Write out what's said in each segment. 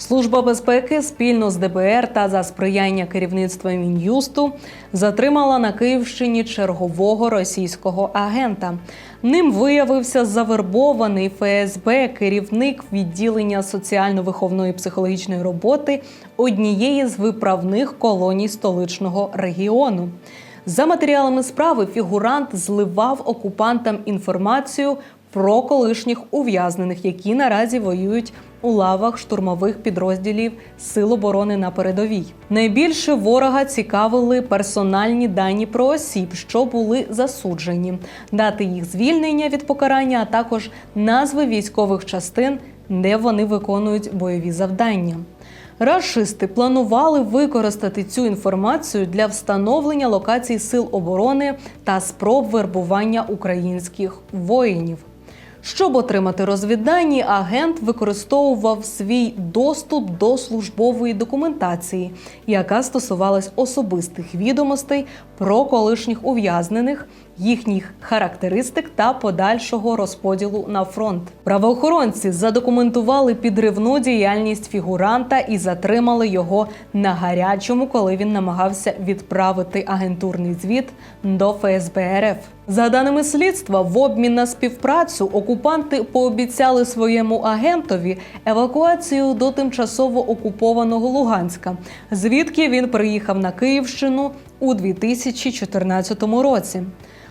Служба безпеки спільно з ДБР та за сприяння керівництва Мін'юсту затримала на Київщині чергового російського агента. Ним виявився завербований ФСБ керівник відділення соціально-виховної психологічної роботи однієї з виправних колоній столичного регіону. За матеріалами справи фігурант зливав окупантам інформацію про колишніх ув'язнених, які наразі воюють у лавах штурмових підрозділів Сил оборони на передовій. Найбільше ворога цікавили персональні дані про осіб, що були засуджені, дати їх звільнення від покарання, а також назви військових частин, де вони виконують бойові завдання. Рашисти планували використати цю інформацію для встановлення локацій сил оборони та спроб вербування українських воїнів. Щоб отримати розвіддані, агент використовував свій доступ до службової документації, яка стосувалась особистих відомостей про колишніх ув'язнених, їхніх характеристик та подальшого розподілу на фронт. Правоохоронці задокументували підривну діяльність фігуранта і затримали його на гарячому, коли він намагався відправити агентурний звіт до ФСБ РФ. За даними слідства, в обмін на співпрацю окупанти пообіцяли своєму агентові евакуацію до тимчасово окупованого Луганська, звідки він приїхав на Київщину у 2014 році.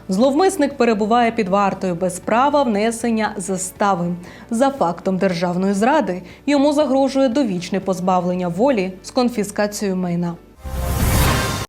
Зловмисник перебуває під вартою без права внесення застави. За фактом державної зради йому загрожує довічне позбавлення волі з конфіскацією майна.